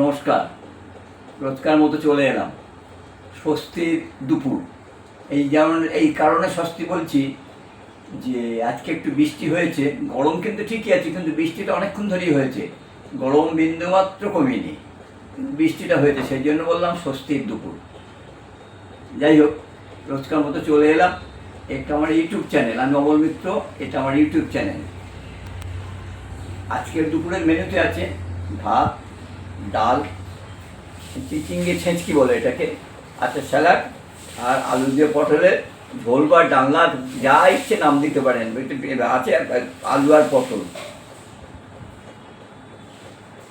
নমস্কার। রোজকার মতো চলে এলাম। স্বস্তির দুপুর। এই যেমন, এই কারণে স্বস্তি বলছি যে, আজকে একটু বৃষ্টি হয়েছে। গরম কিন্তু ঠিকই আছে, কিন্তু বৃষ্টিটা অনেকক্ষণ ধরেই হয়েছে। গরম বিন্দুমাত্র কমেনি। বৃষ্টিটা হয়েছে, সেই জন্য বললাম স্বস্তির দুপুর। যাই হোক, রোজকার মতো চলে এলাম। একটা আমার ইউটিউব চ্যানেল। আমি অমল মিত্র, এটা আমার ইউটিউব চ্যানেল। আজকের দুপুরের মেনুতে আছে ভাত ডাল চিচিঙ্গে ছেঁচকি বলে এটাকে। আচ্ছা স্যালাড আর আলু দিয়ে পটলের ঝোল বা ডালনা, যা ইচ্ছে নাম দিতে পারেন। আছে আলু আর পটল।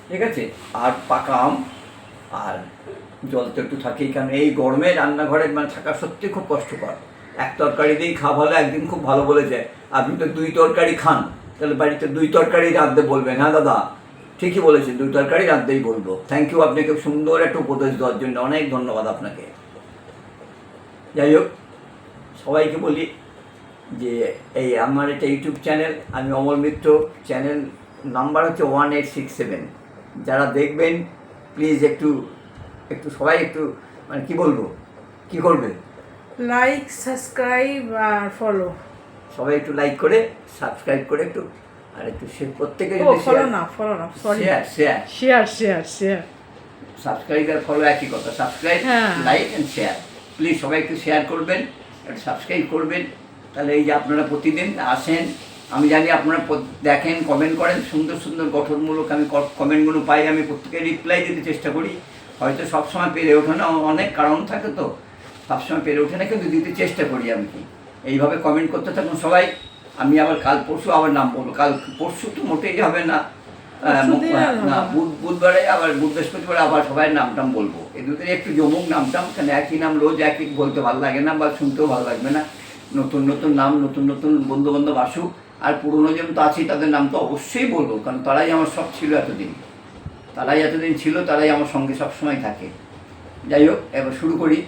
ঠিক আছে? আর পাকা আম, আর জল তো একটু থাকেই, কারণ এই গরমে রান্নাঘরে মানে থাকা সত্যি খুব কষ্টকর। এক তরকারি দিয়েই খাওয়া ভালো, একদিন খুব ভালো বলেছে আপনি তো দুই তরকারি খান, তাহলে বাড়িতে দুই তরকারি রাঁধতে বলবেন হ্যাঁ দাদা? ঠিকই বলেছেন দুই তরকারি রাঁধতেই বলব। থ্যাংক ইউ আপনাকে সুন্দর একটা উপদেশ দেওয়ার জন্য অনেক ধন্যবাদ আপনাকে। যাই হোক সবাইকে বলি যে এই আমার একটা ইউটিউব চ্যানেল আমি অমল মিত্র চ্যানেল নাম্বার হচ্ছে ওয়ান এইট সিক্স সেভেন যারা দেখবেন প্লিজ একটু একটু সবাই একটু মানে কি বলব কি করবে? লাইক সাবস্ক্রাইব আর ফলো সবাই একটু লাইক করে সাবস্ক্রাইব করে একটু আর একটু সে প্রত্যেকে যদি ফলো না ফলো না sorry share share share share share subscribe আর ফলো একই কথা। Subscribe. Like and share please সবাই একটু শেয়ার করবেন একটু সাবস্ক্রাইব করবেন। তাহলে এই যে আপনারা প্রতিদিন আসেন আমি জানি আপনারা দেখেন কমেন্ট করেন সুন্দর সুন্দর গঠনমূলক আমি কমেন্টগুলো পাই আমি প্রত্যেকে রিপ্লাই দিতে চেষ্টা করি। হয়তো সবসময় পেরে ওঠে না অনেক কারণ থাকে তো। সবসময় পেরে ওঠে না কিন্তু দিতে চেষ্টা করি আমি। এইভাবে কমেন্ট করতে থাকুন সবাই। আমি আবার কাল পরশু আবার নাম বলব। কাল পরশু তো মোটেই হবে না না বুধ- বুধবারে আবার বুধ বৃহস্পতিবারে আবার সবাই নাম টাম বলব। এই দুটোর একটু জমুক নাম টাম কেন একই নাম রোজ একই বলতে ভালো লাগে না বা শুনতেও ভালো লাগবে না। নতুন নতুন নাম নতুন নতুন বন্ধু বান্ধব আসুক আর পুরনো যেমন তো আছেই তাদের নাম তো অবশ্যই বলব কারণ তারাই আমার সব ছিল এতদিন। তারাই এতদিন ছিল তারাই আমার সঙ্গে সবসময় থাকে। যাই হোক এবার শুরু করি।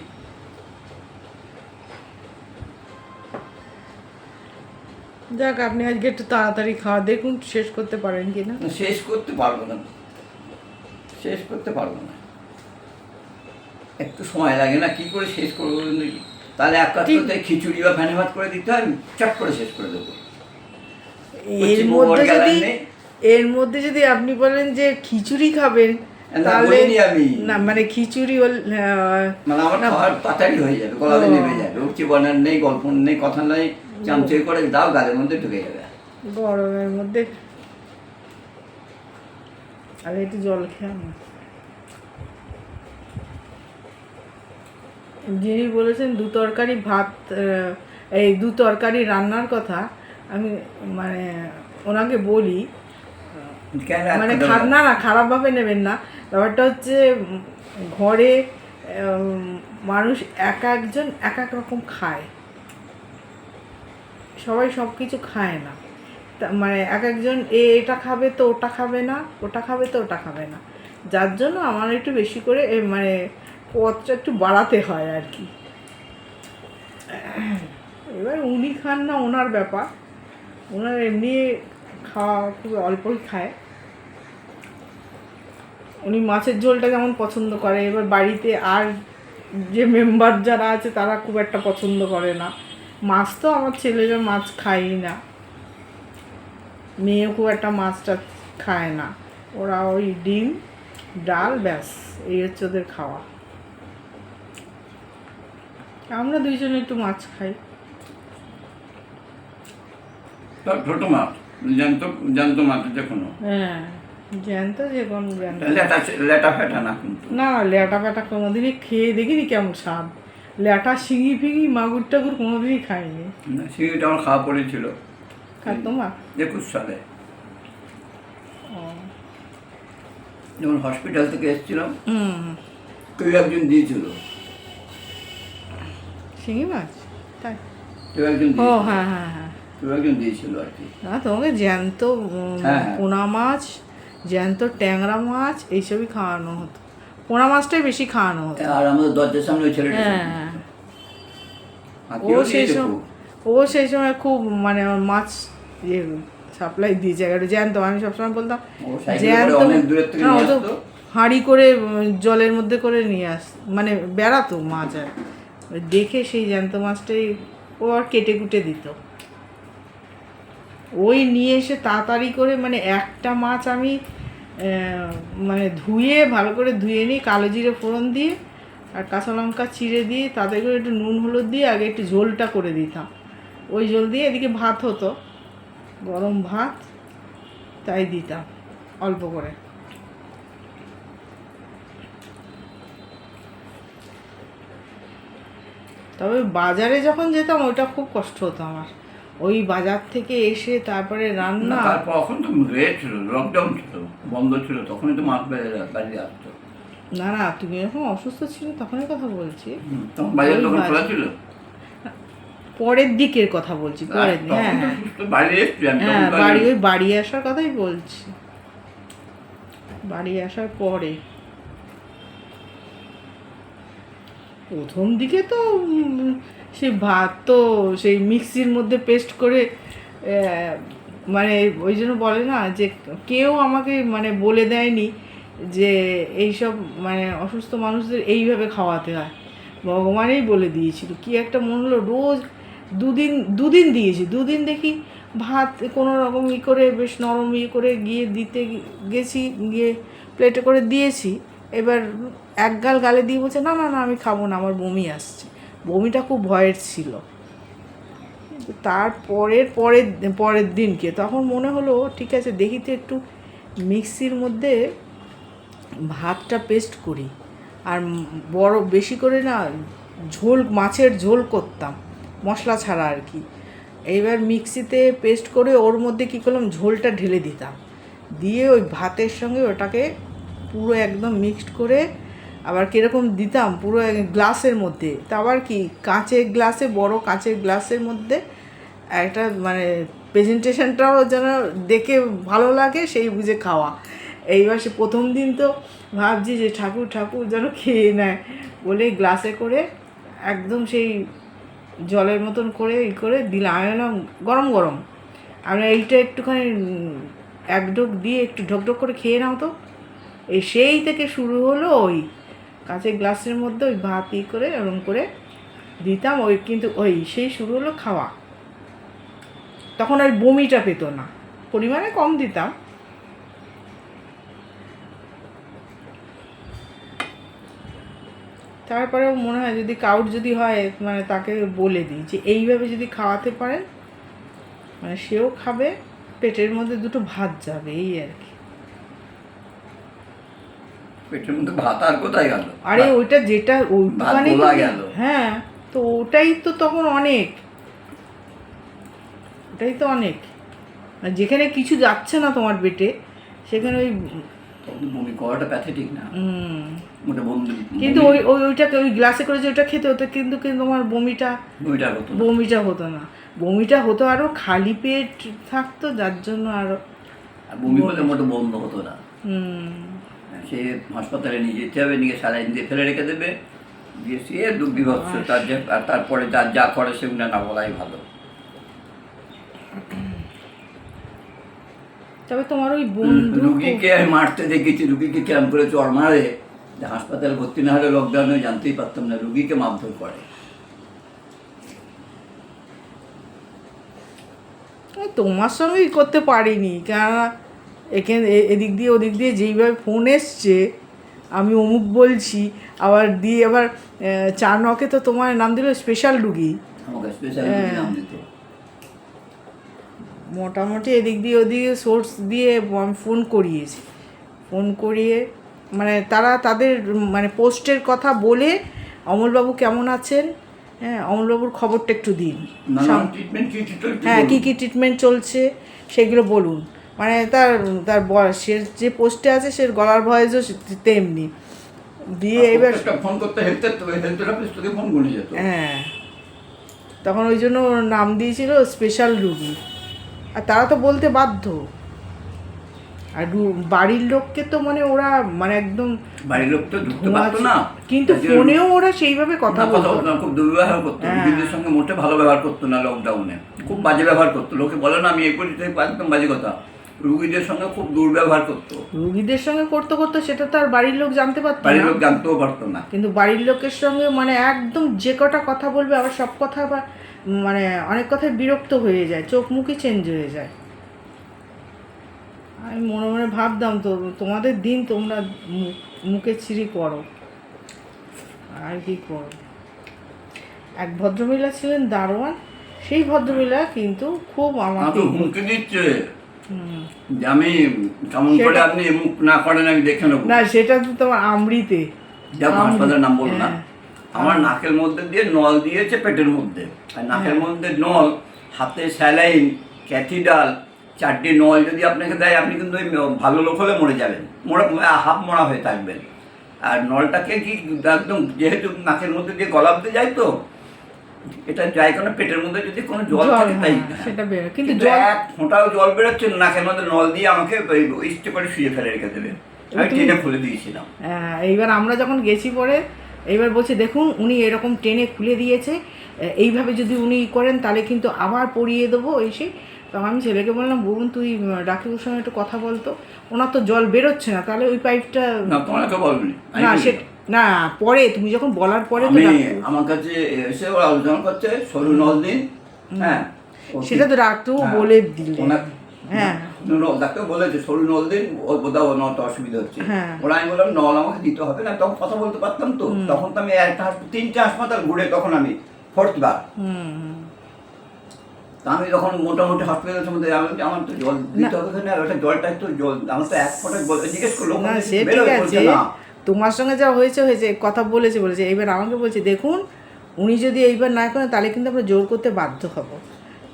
যাক আপনি আজকে একটু তাড়াতাড়ি খাওয়া দেখুন শেষ করতে পারেন কি না শেষ করতে পারব না। শেষ করতে পারব না। একটু সময় লাগে না কি করে শেষ করব তাহলে এক কাত্রতে খিচুড়ি বা ফ্যানে ভাত করে দিতে হয় চট করে শেষ করে দেবো। এর মধ্যে যদি এর মধ্যে যদি আপনি বলেন যে খিচুড়ি খাবেন তাহলে আমি। না মানে খিচুড়ি মানে আমার খাওয়ার পাতারি হয়ে যাবে গলাতে নেমে যাবে উঠছি বানার নেই গল্প নেই কথা নেই চামচে করে দাও গালের মধ্যে ঢুকে যাবে। গরমের মধ্যে। আর একটু জল খেয়ে যিনি বলেছেন দু তরকারি ভাত এই দু তরকারি রান্নার কথা আমি মানে ওনাকে বলি মানে খারাপ না না খারাপভাবে নেবেন না। ব্যাপারটা হচ্ছে ঘরে মানুষ এক একজন এক এক রকম খায়। সবাই সব কিছু খায় না। মানে এক একজন এ, এটা খাবে তো, ওটা খাবে না, ওটা খাবে তো, ওটা খাবে না। যার জন্য আমার একটু বেশি করে মানে পথটা একটু বাড়াতে হয় আর কি। এবার উনি খান না, ওনার ব্যাপার। ওনার এমনি খাওয়া খুব অল্পই খায়। উনি মাছের ঝোলটা যেমন পছন্দ করে? এবার বাড়িতে আর যে মেম্বার যারা আছে তারা খুব একটা পছন্দ করে না। মাছ তো আমার ছেলেরা মাছ খায়ই না। মেয়েও খুব একটা মাছটা খায় না। ওরা ওই ডিম ডাল ব্যাস এই হচ্ছে ওদের খাওয়া। আমরা দুইজনে একটু মাছ খাই। ছোট মাছ জ্যান্ত জ্যান্ত মাছ যে কোনো হ্যাঁ। জ্যান্ত যে কোন জ্যান্ত। লেটা লেটা ফেটা না কিন্তু? না ল্যাটা ফ্যাটা কোনোদিনই খেয়ে দেখিনি কেমন স্বাদ। ল্যাটা শিঙি ফিঙি মাগুর টাগুর কোনোদিনই খাইনি। না, সিঁড়িটা আমার খাওয়া পড়েছিল। তোমার? একুশ সালে। ও। যখন হসপিটাল থেকে এসেছিলাম হুম। কেউ একজন দিয়েছিল। শিঙি মাছ? তাই? কেউ একজন ও হ্যাঁ হ্যাঁ হ্যাঁ। কেউ একজন দিয়েছিল আর কি। না তোমাকে জ্যান্ত হ্যাঁ, হ্যাঁ। পোনা মাছ জ্যান্ত ট্যাংরা মাছ এইসবই খাওয়ানো হতো। পোনা মাছটাই বেশি খাওয়ানো হতো। আর আমাদের দরজার সামনে ওই ছেলেটা হ্যাঁ। ও সেই সময় খুব। ও সেই সময় খুব মানে মাছ ইয়ে সাপ্লাই দিয়েছে একটা জ্যান্ত আমি সবসময় বলতাম জ্যান্ত না, ও তো হাঁড়ি করে জলের মধ্যে করে নিয়ে আস মানে বেড়াতো মাছ আর। দেখে সেই জ্যান্ত মাছটাই ও আর কেটে কুটে দিত। ওই নিয়ে এসে তাড়াতাড়ি করে মানে একটা মাছ আমি মানে ধুয়ে, ভালো করে ধুয়ে নিই কালো জিরে ফোড়ন দিয়ে আর কাঁচা লঙ্কা চিড়ে দিয়ে তাতে করে একটু নুন হলুদ দিয়ে আগে একটু ঝোলটা করে দিতাম। ওই ঝোল দিয়ে এদিকে ভাত হতো, গরম ভাত তাই দিতাম অল্প করে। তবে বাজারে যখন যেতাম ওইটা খুব কষ্ট হতো আমার। ওই বাজার থেকে এসে তারপরে রান্না। তারপর এখন তো রেট ছিল লকডাউন ছিল বন্ধ ছিল তখনই তো মাছ বেড়ে বাড়িতে আসতো। না না তুমি যখন অসুস্থ ছিলে তখনই কথা বলছি। তখন বাজার তখন খোলা ছিল। পরের দিকের কথা বলছি পরের দিন হ্যাঁ। বাড়ি হ্যাঁ বাড়ি ওই বাড়ি আসার কথাই বলছি। বাড়ি আসার পরে। প্রথম দিকে তো উম, সে ভাত তো সেই মিক্সির মধ্যে পেস্ট করে মানে ওই জন্য বলে না যে কেউ আমাকে মানে বলে দেয়নি যে এইসব মানে অসুস্থ মানুষদের এইভাবে খাওয়াতে হয়। ভগবানই বলে দিয়েছিল। কি একটা মনে হলো রোজ দুদিন দুদিন দিয়েছি। দুদিন দেখি ভাত কোনো রকম ই করে বেশ নরম ই করে গিয়ে দিতে গেছি গিয়ে প্লেটে করে দিয়েছি। এবার এক গাল গালে দিয়ে বলছে না না না আমি খাব না আমার বমি আসছে। বমিটা খুব ভয়ের ছিল। তারপরের পরের পরের দিনকে তখন মনে হলো, ঠিক আছে, দেখি তো একটু মিক্সির মধ্যে ভাতটা পেস্ট করি। আর বড়, বেশি করে না, ঝোল, মাছের ঝোল করতাম, মশলা ছাড়া আর কি। এইবার মিক্সিতে পেস্ট করে ওর মধ্যে কী করলাম, ঝোলটা ঢেলে দিতাম। দিয়ে ওই ভাতের সঙ্গে ওটাকে পুরো একদম মিক্সড করে আবার কীরকম দিতাম পুরো গ্লাসের মধ্যে। তা আবার কি, কাঁচের গ্লাসে, বড় কাঁচের গ্লাসের মধ্যে একটা মানে প্রেজেন্টেশনটাও যেন দেখে ভালো লাগে, সেই বুঝে খাওয়া। এইবার সে প্রথম দিন তো ভাবছি যে ঠাকুর ঠাকুর যেন খেয়ে নেয়। বলে গ্লাসে করে একদম সেই জলের মতন করে, ই করে দিলাম। আমি বললাম, গরম গরম। আমরা এইটা একটুখানি এক ঢোক দিয়ে একটু ঢোক ঢোক করে খেয়ে নাও তো। এই সেই থেকে শুরু হলো ওই কাঁচের গ্লাসের মধ্যে ওই ভাত ই করে এরকম করে দিতাম, ওই কিন্তু ওই সেই শুরু হলো খাওয়া। তখন ওই বমিটা পেতো না, পরিমাণে কম দিতাম। তারপরেও মনে হয় যদি কাউর যদি হয় মানে তাকে বলে দিই যে এইভাবে যদি খাওয়াতে পারেন মানে সেও খাবে, পেটের মধ্যে দুটো ভাত যাবে এই আর কি। পেটের মধ্যে ভাত আর কোথায় গেল? আরে ওইটা যেটা ওইটুখানি গোলা। হ্যাঁ তো ওটাই তো তখন অনেক। ওটাই তো অনেক। আর যেখানে কিছু যাচ্ছে না তোমার পেটে সেখানে ওই বমি করাটা প্যাথেটিক না? ওটা বন্ধু কিন্তু ওই ওই ওইটাকে ওই গ্লাসে করে যে ওটা খেতে হতো কিন্তু কিন্তু আমার বমিটা বমিটা হতো না। বমিটা হতো না। বমিটা হতো আরও খালি পেট থাকতো যার জন্য আরও বমি হলে মোটে বন্ধ হতো না। হুম। সে হাসপাতালে নিয়ে যেতে হবে নিয়ে স্যালাইন দিয়ে ফেলে রেখে দেবে। দিয়ে সে দুঃখ বিভৎস তার যে তারপরে যার যা করে সেগুলো না বলাই ভালো। তবে তোমার ওই বন্ধু রুগীকে আমি মারতে দেখেছি রুগীকে কেমন করে চড় মারে। হাসপাতালে ভর্তি না হলে লকডাউনে জানতেই পারতাম না রুগীকে মারধর করে। তোমার সঙ্গেই করতে পারিনি কেননা এখানে এদিক দিয়ে ওদিক দিয়ে যেইভাবে ফোন এসছে আমি অমুক বলছি আবার দিয়ে আবার আহ, চার নকে তো তোমার নাম দিল স্পেশাল রুগী। হ্যাঁ। মোটামুটি এদিক দিয়ে ওদিকে সোর্স দিয়ে আমি ফোন করিয়েছি। ফোন করিয়ে মানে তারা তাদের মানে পোস্টের কথা বলে অমলবাবু কেমন আছেন? হ্যাঁ অমলবাবুর খবরটা একটু দিন। হ্যাঁ কী কী ট্রিটমেন্ট চলছে সেগুলো বলুন। মানে তার তার সে যে পোস্টে আছে সে গলার ভয়েসও তেমনি। দিয়ে এবার ফোন করতে হেলথ হেলথ অফিস থেকে ফোন করে যেত। হ্যাঁ। তখন ওই জন্য নাম দিয়েছিল স্পেশাল রুগী। আর তারা তো বলতে বাধ্য। আর বাড়ির লোককে তো মানে ওরা মানে একদম বাড়ির লোক তো ঢুকতে পারতো না। কিন্তু ফোনেও ওরা সেইভাবে কথা বলতো। না খুব দুর্ব্যবহার করতো। হ্যাঁ। সঙ্গে মোটে ভালো ব্যবহার করতো না লকডাউনে খুব বাজে ব্যবহার করতো। লোকে বলে না আমি এই করি একদম বাজে কথা। রুগীদের সঙ্গে খুব দুর্ব্যবহার করতো। রুগীদের সঙ্গে করতে করতে সেটা তো আর বাড়ির লোক জানতে পারতো বাড়ির লোক জানতেও পারতো না। কিন্তু বাড়ির লোকের সঙ্গে মানে একদম যে কটা কথা বলবে আবার সব কথা মানে অনেক কথায় বিরক্ত হয়ে যায় চোখ মুখই চেঞ্জ হয়ে যায়। আমি মনে মনে ভাবতাম তো তোমাদের দিন তোমরা মুখে ছিঁড়ি করো আর কি করো এক ভদ্রমহিলা ছিলেন দারোয়ান সেই ভদ্রমহিলা কিন্তু খুব আমাকে হুমকি দিচ্ছে। আমি কেমন করে আপনি মুখ না করেন আমি দেখে নেব। না সেটা তো তোমার আমৃতে হাসপাতালের নাম না। হ্যাঁ। আমার নাকের মধ্যে দিয়ে নল দিয়েছে পেটের মধ্যে। আর নাকের হ্যাঁ। মধ্যে নল হাতে স্যালাইন ক্যাথিডাল চারটি নল যদি আপনাকে দেয় আপনি কিন্তু ওই ভালো লোক হলে মরে যাবেন। মরা হাফ মরা হয়ে থাকবেন। আর নলটাকে কি একদম যেহেতু নাকের মধ্যে দিয়ে গলাতে যায় তো এটা কোনো পেটের মধ্যে যদি কোনো জল থাকে তাই। হ্যাঁ, সেটা বেরো কিন্তু জল এক ফোঁটাও জল বেরোচ্ছে না, নাকের মধ্যে নল দিয়ে আমাকে স্টে করে শুয়ে ফেলে রেখে দেবে। আমি খুলে দিয়েছিলাম। হ্যাঁ, এইবার আমরা যখন গেছি পরে এইবার বলছে দেখুন উনি এরকম টেনে খুলে দিয়েছে। এইভাবে যদি উনি করেন তাহলে কিন্তু আবার পরিয়ে দেবো এসে। তখন আমি ছেলেকে বললাম বলুন তুই ডাক্তারবাবুর সঙ্গে একটু কথা বলতো। ওনার তো জল বেরোচ্ছে না তাহলে ওই পাইপটা না তোমাকে বলবি না সে না পরে তুমি যখন বলার পরে আমি আমার কাছে এসে ওরা আলোচনা করছে সরু নল দিন হ্যাঁ। সেটা তো ডাক্তারবাবু হ্যাঁ, বলে দিলে। হ্যাঁ। ডাক্তার বলেছে সরু নল দিন বোধহয় নলটা অসুবিধা হচ্ছে। হ্যাঁ। ওরা আমি বললাম নল আমাকে দিতে হবে না তখন কথা বলতে পারতাম তো। তখন তো আমি একটা তিনটে হাসপাতাল ঘুরে তখন আমি ফোর্থ বার। আমি যখন মোটামুটি হসপিটালের সম্বন্ধে আমি আমার তো জল দিতে হবে না ওটা জলটা একটু জল আমার তো এক ফোঁটা জিজ্ঞেস করল না। তোমার সঙ্গে যা হয়েছে হয়েছে, কথা বলেছে বলেছে। এবার আমাকে বলছে, দেখুন, উনি যদি এইবার না করেন, তাহলে কিন্তু আমরা জোর করতে বাধ্য হব।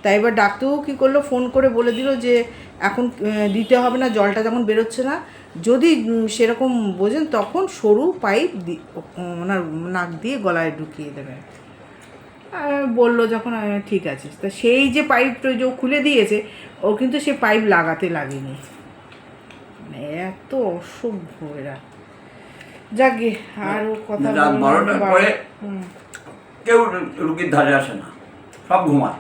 তাই এবার ডাক্তারবাবু কী করল? ফোন করে বলে দিল যে, এখন দিতে হবে না, জলটা যখন বেরোচ্ছে না। যদি সেরকম বোঝেন, তখন সরু পাইপ ওনার নাক দিয়ে গলায় ঢুকিয়ে দেবেন। বলল যখন ঠিক আছে। তা সেই যে পাইপটা যে খুলে দিয়েছে, ও কিন্তু সে পাইপ লাগাতে লাগেনি। মানে এত অসভ্য এরা। যাকে আরও কথা রাত বারোটার পরে কেউ রুগীর ধারে আসে না সব ঘুমায়।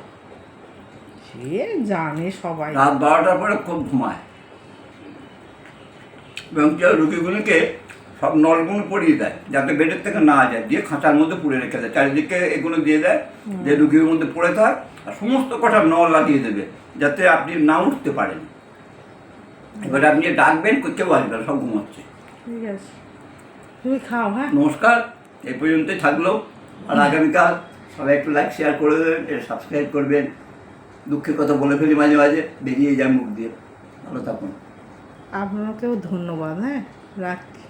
সে জানে সবাই। রাত বারোটার পরে খুব ঘুমায়। এবং রুগীগুলোকে সব নলগুলো পরিয়ে দেয় যাতে বেডের থেকে না যায় দিয়ে খাঁচার মধ্যে পুড়ে রেখে দেয় চারিদিকে এগুলো দিয়ে দেয় যে রুগীর মধ্যে পড়ে থাক আর সমস্ত কটা নল লাগিয়ে দেবে যাতে আপনি না উঠতে পারেন। এবারে আপনি ডাকবেন কেউ আসবে সব ঘুমাচ্ছে। ঠিক আছে। তুমি খাও হ্যাঁ? নমস্কার এই পর্যন্তই থাকল। আর আগামীকাল সবাই একটু লাইক শেয়ার করে দেবেন সাবস্ক্রাইব করবেন। দুঃখের কথা বলে ফেলি মাঝে মাঝে বেরিয়ে যায় মুখ দিয়ে। ভালো থাকুন। আপনাকেও ধন্যবাদ হ্যাঁ? রাখি